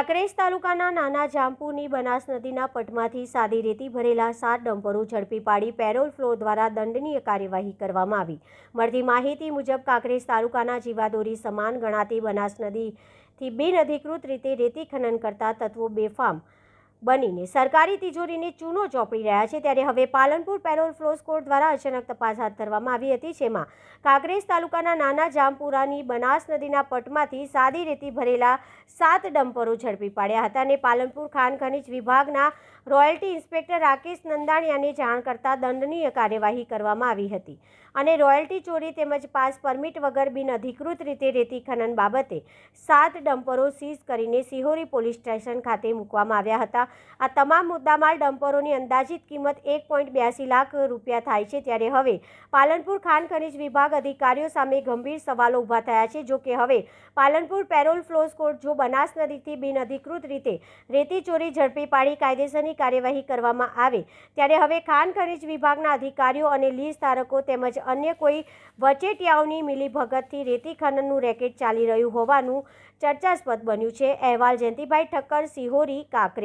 કાંકરેજ તાલુકાના નાના જામપુરની બનાસ નદીના પટમાંથી સાદી રેતી ભરેલા સાત ડમ્પરો ઝડપી પાડી પેરોલ ફ્લો દ્વારા દંડનીય કાર્યવાહી કરવામાં આવી. મળતી માહિતી મુજબ કાંકરેજ તાલુકાના જીવાદોરી સમાન ગણાતી બનાસ નદીથી બિનઅધિકૃત રીતે રેતી ખનન કરતા તત્વો બેફામ બનીને સરકારી તિજોરીને ચૂનો ચોપડી રહ્યા છે ત્યારે હવે પાલનપુર પેરોલ ફ્લોસ કોર્ટ દ્વારા અચાનક તપાસ હાથ ધરવામાં આવી હતી, જેમાં કાંકરેજ તાલુકાના નાના જામપુરાની બનાસ નદીના પટમાંથી સાદી રેતી ભરેલા સાત ડમ્પરો ઝડપી પાડ્યા હતા અને પાલનપુર ખાન ખનીજ વિભાગના રોયલ્ટી ઇન્સ્પેક્ટર રાકેશ નંદાણીયાને જાણ કરતા દંડનીય કાર્યવાહી કરવામાં આવી હતી અને રોયલ્ટી ચોરી તેમજ પાસ પરમિટ વગર બિન અધિકૃત રીતે રેતી ખનન બાબતે સાત ડમ્પરો સીઝ કરીને સિહોરી પોલીસ સ્ટેશન ખાતે મૂકવામાં આવ્યા હતા. આ તમામ મુદ્દામાલ ડમ્પરોની અંદાજિત કિંમત એક પોઈન્ટ બ્યાસી લાખ રૂપિયા થાય છે ત્યારે હવે પાલનપુર ખાન ખનીજ વિભાગ અધિકારીઓ સામે ગંભીર સવાલો ઊભા થયા છે, જો કે હવે પાલનપુર પેરોલ ફ્લોઝ કોર્ટ જો બનાસ નદીથી બિનઅધિકૃત રીતે રેતી ચોરી ઝડપી પાડી કાયદેસરની કાર્યવાહી કરવામાં આવે, ત્યારે હવે ખાન ખનિજ વિભાગના અધિકારીઓ અને લીઝ ધારકો તેમજ અન્ય કોઈ વચેટિયાઓની મિલીભગતથી રેતી ખનનનું રેકેટ ચાલી રહ્યું હોવાનું ચર્ચાસ્પદ બન્યું છે. અહેવાલ જયંતિભાઈ ઠક્કર, સિહોરી કાંકરે